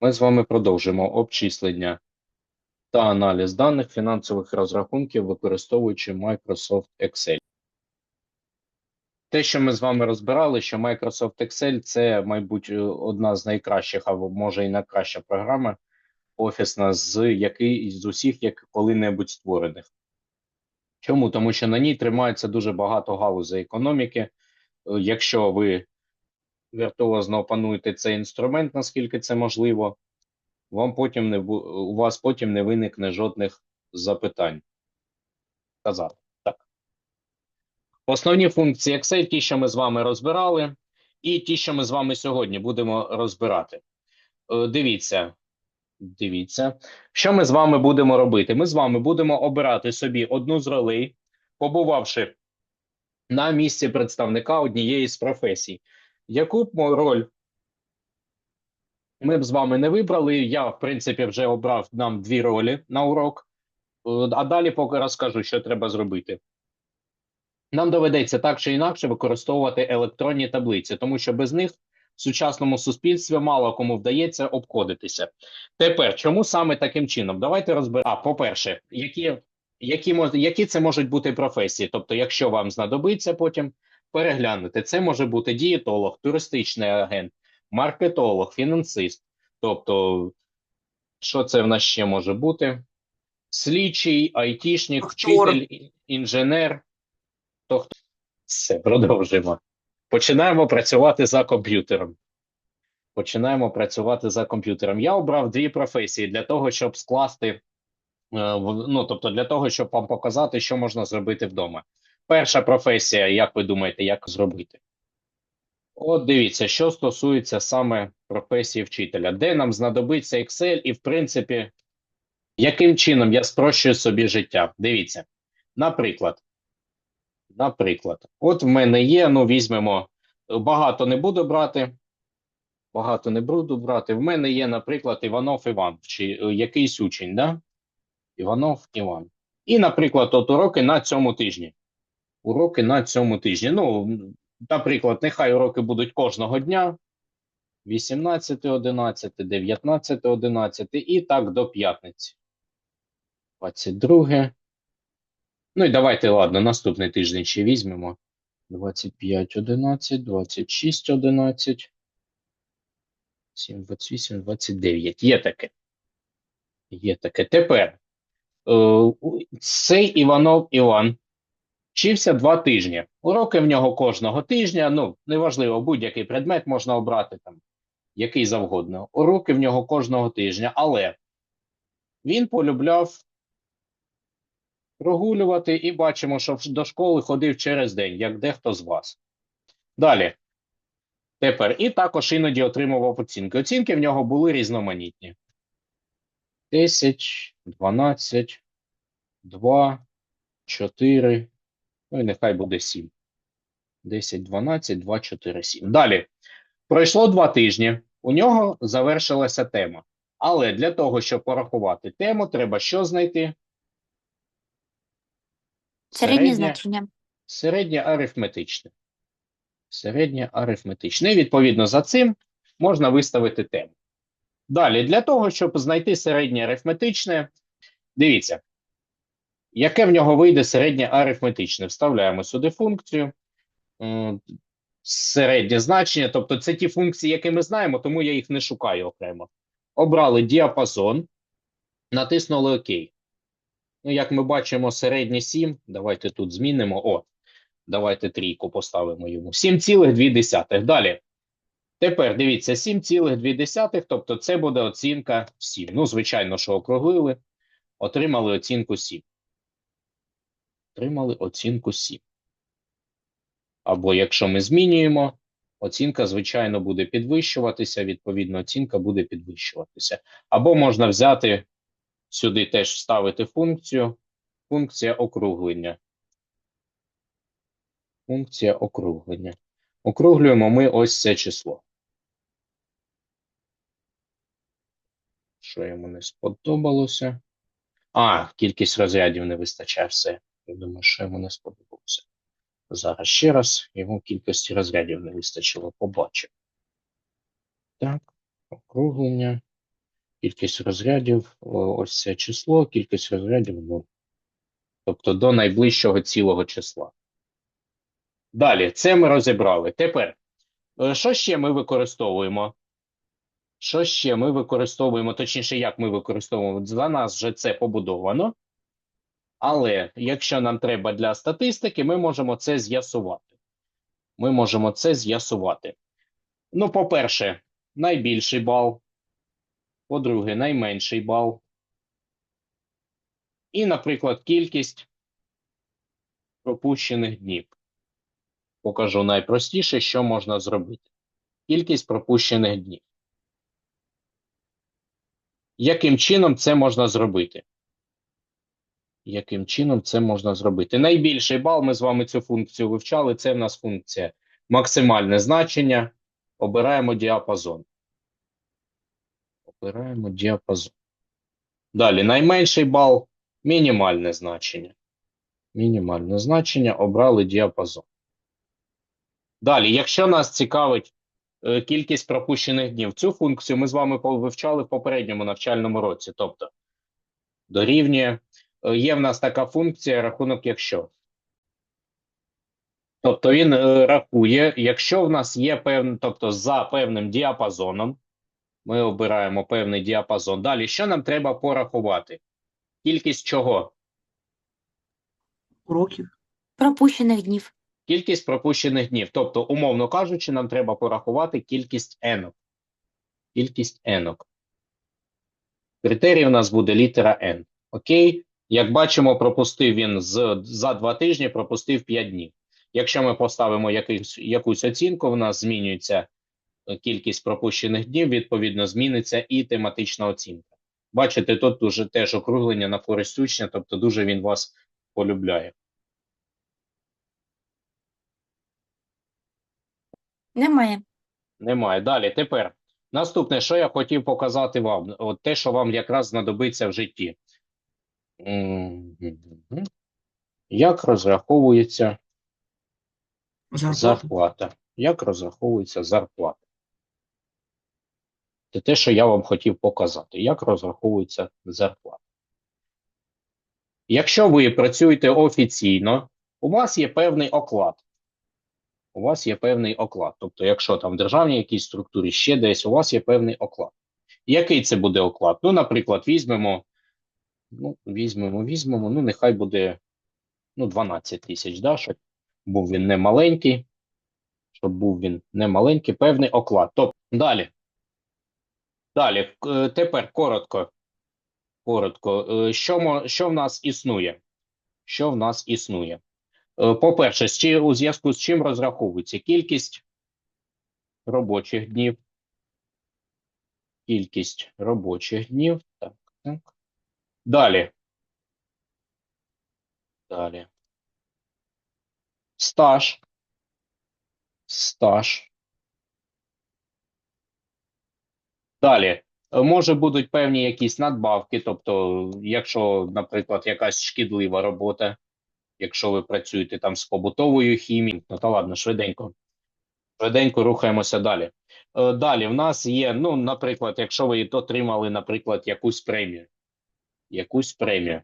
Ми з вами продовжимо обчислення та аналіз даних фінансових розрахунків, використовуючи Microsoft Excel. Те, що ми з вами розбирали, що Microsoft Excel це, мабуть, одна з найкращих, або може і найкраща програма офісна, з який з усіх як коли-небудь створених. Чому? Тому що на ній тримається дуже багато галузей економіки. Е, Якщо ви віртуозно опануєте цей інструмент, наскільки це можливо, вам потім не у вас потім не виникне жодних запитань. Казав. Так. Основні функції Excel, ті, що ми з вами розбирали, і ті, що ми з вами сьогодні будемо розбирати. Е, Дивіться. Дивіться, що ми з вами будемо робити? Ми з вами будемо обирати собі одну з ролей, побувавши на місці представника однієї з професій. Яку б роль ми б з вами не вибрали? Я, в принципі, вже обрав нам дві ролі на урок, Е, а далі поки розкажу, що треба зробити. Нам доведеться так чи інакше використовувати електронні таблиці, тому що без них в сучасному суспільстві мало кому вдається обходитися. Тепер, чому саме таким чином? Давайте розберемо. А, по-перше, які, які, які це можуть бути професії? Тобто, якщо вам знадобиться потім переглянути, це може бути дієтолог, туристичний агент, маркетолог, фінансист. Тобто, що це в нас ще може бути? Слідчий, айтішник, Актор. вчитель, інженер. То хто? Все, продовжуємо. Починаємо працювати за комп'ютером. Починаємо працювати за комп'ютером. Я обрав дві професії для того, щоб скласти, е, ну тобто для того, щоб вам показати, що можна зробити вдома. Перша професія, як ви думаєте, як зробити? От дивіться, що стосується саме професії вчителя, де нам знадобиться Excel, і в принципі, яким чином я спрощую собі життя. Дивіться, наприклад, наприклад, от в мене є, ну візьмемо, багато не буду брати. Багато не буду брати. В мене є, наприклад, Іванов Іван, чи е, якийсь учень, да? Іванов Іван. І, наприклад, от уроки на цьому тижні. Уроки на цьому тижні. Ну, наприклад, нехай уроки будуть кожного дня. 18.11, 19.11 і так до п'ятниці. 22. Ну і давайте, ладно, наступний тиждень ще візьмемо. 25.11, 26.11. 7, 28, 29. Є таке. Є таке. Тепер е, цей Іванов Іван вчився два тижні. Уроки в нього кожного тижня. Ну, неважливо, будь-який предмет можна обрати там, який завгодно. Уроки в нього кожного тижня, але він полюбляв прогулювати і бачимо, що до школи ходив через день, як дехто з вас. Далі. Тепер і також іноді отримував оцінки. Оцінки в нього були різноманітні. 10, 12, 2, 4, ну і нехай буде 7. 10, 12, 2, 4, 7. Далі. Пройшло два тижні, у нього завершилася тема. Але для того, щоб порахувати тему, треба що знайти? Середнє значення. Середнє арифметичне. Середнє арифметичне. І відповідно за цим можна виставити тему. Далі, для того, щоб знайти середнє арифметичне, дивіться, яке в нього вийде середнє арифметичне. Вставляємо сюди функцію. Середнє значення, тобто це ті функції, які ми знаємо, тому я їх не шукаю окремо. Обрали діапазон, натиснули ОК. Ну, як ми бачимо, середнє 7. Давайте тут змінимо. О, давайте трійку поставимо йому. 7,2. Далі. Тепер дивіться, 7,2, тобто це буде оцінка 7. Ну, звичайно, що округлили, отримали оцінку 7. Отримали оцінку 7. Або якщо ми змінюємо, оцінка, звичайно, буде підвищуватися, відповідно, оцінка буде підвищуватися. Або можна взяти сюди теж вставити функцію, функція округлення. Функція округлення. Округлюємо ми ось це число. Що йому не сподобалося? А, кількість розрядів не вистачає все. Я думаю, що йому не сподобалося. Зараз ще раз. Йому кількості розрядів не вистачило. Побачимо. Так, округлення. Кількість розрядів, ось це число, кількість розрядів 0. Тобто до найближчого цілого числа. Далі, це ми розібрали. Тепер, е, що ще ми використовуємо? Що ще ми використовуємо, точніше, як ми використовуємо? Для нас вже це побудовано. Але якщо нам треба для статистики, ми можемо це з'ясувати. Ми можемо це з'ясувати. Ну, по-перше, найбільший бал. По-друге, найменший бал. І, наприклад, кількість пропущених днів. Покажу найпростіше, що можна зробити. Кількість пропущених днів. Яким чином це можна зробити? Яким чином це можна зробити? Найбільший бал, ми з вами цю функцію вивчали. Це в нас функція максимальне значення. Обираємо діапазон. Обираємо діапазон. Далі найменший бал мінімальне значення. Мінімальне значення обрали діапазон. Далі, якщо нас цікавить е, кількість пропущених днів, цю функцію ми з вами вивчали в попередньому навчальному році. Тобто дорівнює, є в нас така функція рахунок якщо. Тобто він е, рахує, якщо в нас є певний, тобто за певним діапазоном, ми обираємо певний діапазон. Далі, що нам треба порахувати? Кількість чого? уроків. Пропущених днів. Кількість пропущених днів. Тобто, умовно кажучи, нам треба порахувати кількість енок. Кількість енок. Критерій у нас буде літера N. Окей? Як бачимо, пропустив він з, за два тижні, пропустив 5 днів. Якщо ми поставимо якийсь, якусь оцінку, в нас змінюється е, кількість пропущених днів, відповідно, зміниться і тематична оцінка. Бачите, тут дуже теж округлення на користь учня, тобто дуже він вас полюбляє. Немає. Немає. Далі, тепер. Наступне, що я хотів показати вам, от те, що вам якраз знадобиться в житті. Як розраховується Зарплата. зарплата? Як розраховується зарплата? Це те, що я вам хотів показати. Як розраховується зарплата? Якщо ви працюєте офіційно, у вас є певний оклад. У вас є певний оклад. Тобто, якщо там в державній якійсь структурі ще десь, у вас є певний оклад. Який це буде оклад? Ну, наприклад, візьмемо, ну, візьмемо, візьмемо, ну, нехай буде ну, 12 тисяч, да, щоб був він не маленький, щоб був він не маленький, певний оклад. Тобто, далі. Далі, е, тепер коротко. Коротко. Е, Що, що в нас існує? Що в нас існує? Е, По-перше, у зв'язку з чим розраховується кількість робочих днів. Кількість робочих днів. Так, так. Далі. Далі. Стаж. Стаж. Далі. Е, Може будуть певні якісь надбавки, тобто, якщо, наприклад, якась шкідлива робота, якщо ви працюєте там з побутовою хімією, ну та ладно, швиденько. Швиденько рухаємося далі. Е, Далі в нас є, ну, наприклад, якщо ви отримали, наприклад, якусь премію. Якусь премію.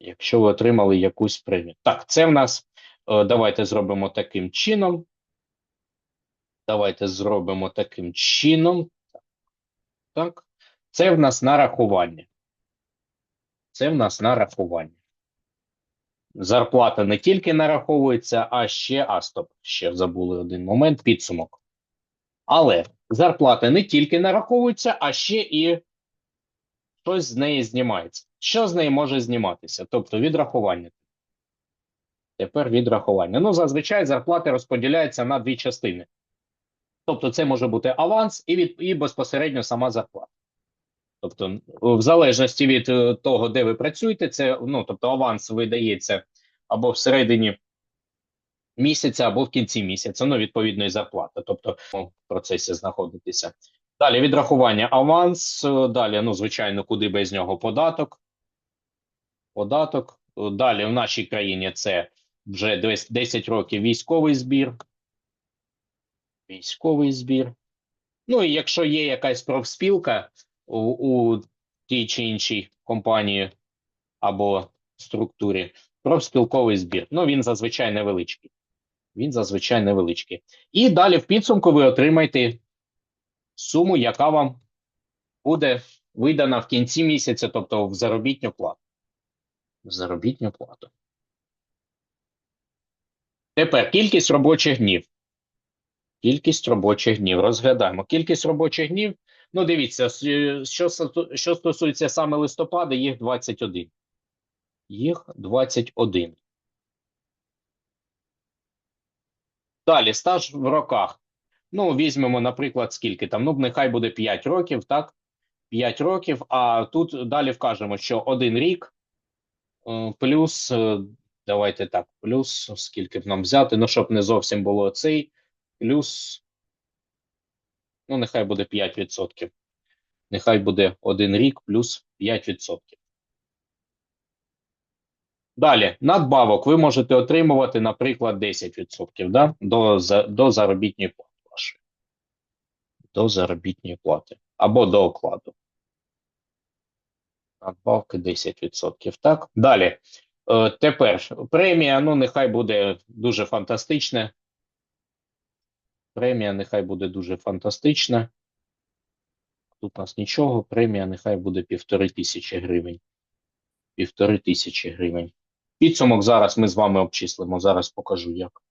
Якщо ви отримали якусь премію. Так, це в нас. е, Давайте зробимо таким чином. Давайте зробимо таким чином. Так. Це в нас нарахування. Це в нас нарахування. Зарплата не тільки нараховується, а ще, а стоп, ще забули один момент, підсумок. Але зарплата не тільки нараховується, а ще і щось з неї знімається. Що з неї може зніматися? Тобто відрахування. Тепер відрахування. Ну, зазвичай зарплати розподіляються на дві частини. Тобто, це може бути аванс і, від, і безпосередньо сама зарплата. Тобто, в залежності від е, того, де ви працюєте, це ну, тобто аванс видається або всередині місяця, або в кінці місяця, ну, відповідно, і зарплата. Тобто, в процесі знаходитися. Далі відрахування аванс, е, далі, ну, звичайно, куди без нього податок. Податок. Е, Далі в нашій країні це вже 10 років військовий збір. Військовий збір. Ну і якщо є якась профспілка, у, у тій чи іншій компанії або структурі. Профспілковий збір. Ну, він зазвичай невеличкий. Він зазвичай невеличкий. І далі в підсумку ви отримаєте суму, яка вам буде видана в кінці місяця, тобто в заробітню плату. В заробітню плату. Тепер кількість робочих днів. Кількість робочих днів. Розглядаємо. Кількість робочих днів. Ну, дивіться, що, що стосується саме листопада, їх 21. Їх 21. Далі, стаж в роках. Ну, візьмемо, наприклад, скільки там. Ну, нехай буде 5 років, так? 5 років, а тут далі вкажемо, що один рік е, плюс, е, давайте так, плюс, скільки б нам взяти, ну, щоб не зовсім було цей, плюс, ну, нехай буде 5%. Нехай буде один рік плюс 5%. Далі, надбавок ви можете отримувати, наприклад, 10% да? до, до заробітної плати. До заробітної плати. Або до окладу. Надбавки 10%. Так. Далі. Е, тепер премія, ну, нехай буде дуже фантастична. Премія нехай буде дуже фантастична. Тут у нас нічого. Премія нехай буде півтори тисячі гривень. Півтори тисячі гривень. Підсумок зараз ми з вами обчислимо. Зараз покажу як.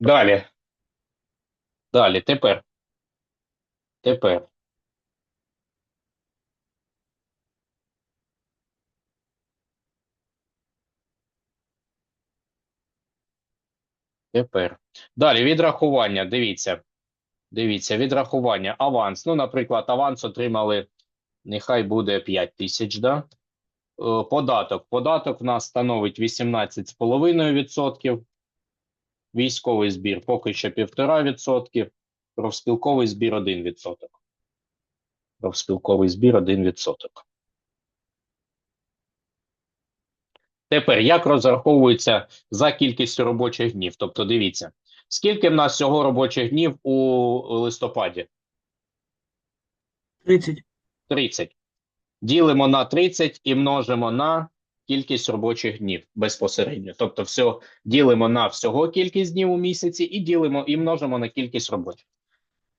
Далі. Далі. Тепер. Тепер. Тепер. Далі відрахування. Дивіться. Дивіться, відрахування. Аванс. Ну, наприклад, аванс отримали, нехай буде 5 тисяч, да? Е, Податок. Податок в нас становить 18,5%. Військовий збір поки що 1,5%. Профспілковий збір 1%. Профспілковий збір 1%. Тепер, як розраховується за кількістю робочих днів? Тобто, дивіться, скільки в нас всього робочих днів у листопаді? 30. 30. Ділимо на 30 і множимо на кількість робочих днів безпосередньо. Тобто, все, ділимо на всього кількість днів у місяці і ділимо і множимо на кількість робочих.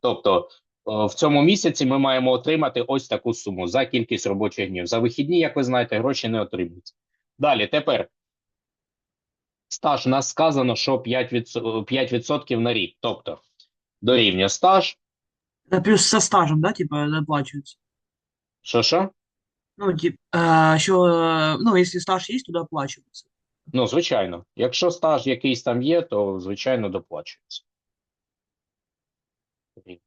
Тобто, е, в цьому місяці ми маємо отримати ось таку суму за кількість робочих днів. За вихідні, як ви знаєте, гроші не отримуються. Далі, тепер. Стаж у нас сказано, що 5%, 5% на рік. Тобто, дорівнює стаж. Плюс со стажем, да, типа, доплачивается? Що що? Ну, типа, а, еще, э, ну, если стаж есть, то доплачивается. Ну, звичайно. Якщо стаж якийсь там є, то звичайно доплачується.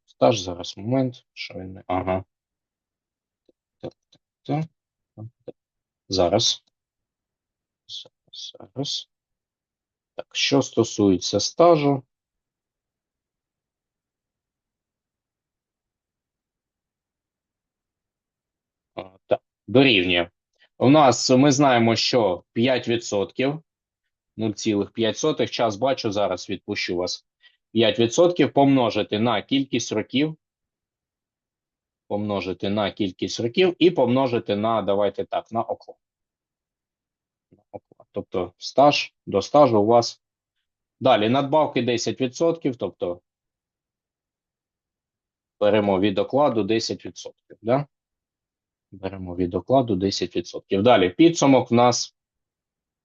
Стаж зараз момент. Що він. Ага. Так, так. так. Зараз. Зараз. Зараз. Так, що стосується стажу. А, Так, дорівнює. У нас ми знаємо, що 5%, 0,5, час бачу, зараз відпущу вас. 5% помножити на кількість років, помножити на кількість років і помножити на, давайте так, на оклад. Тобто стаж, до стажу у вас. Далі надбавки 10%, тобто беремо від окладу 10%. Да? Беремо від окладу 10%. Далі підсумок в нас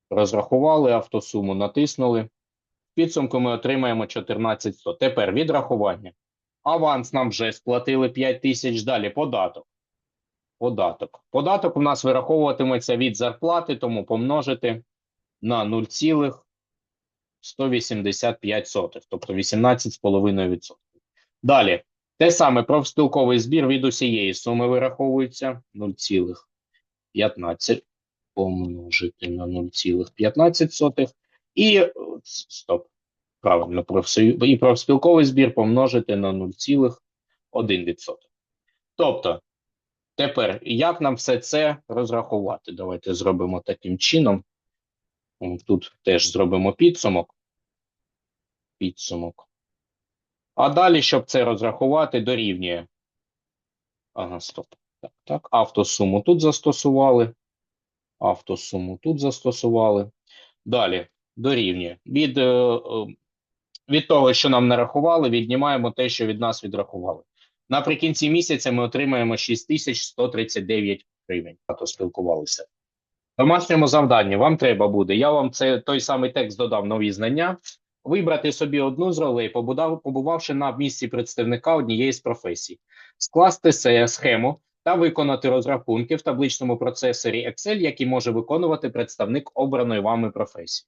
розрахували, автосуму натиснули. Підсумку ми отримаємо 14100. Тепер відрахування. Аванс нам вже сплатили 5 тисяч. Далі податок. Податок. Податок у нас вираховуватиметься від зарплати, тому помножити на 0,185, тобто 18,5%. Далі. Те саме профспілковий збір від усієї суми вираховується 0,15 помножити на 0,15 і е, стоп. Правильно, профсою- і профспілковий збір помножити на 0,1%. Тобто, Тепер, як нам все це розрахувати? Давайте зробимо таким чином. Тут теж зробимо підсумок. Підсумок. А далі, щоб це розрахувати, дорівнює. Ага, стоп. Так, так. Автосуму тут застосували. Автосуму тут застосували. Далі дорівнює. Від, е, е, від того, що нам нарахували, віднімаємо те, що від нас відрахували. Наприкінці місяця ми отримаємо 6139 гривень. А спілкувалися. В домашньому завданні вам треба буде. Я вам це той самий текст додав нові знання. Вибрати собі одну з ролей, побувавши на місці представника однієї з професій, скласти схему та виконати розрахунки в табличному процесорі Excel, які може виконувати представник обраної вами професії.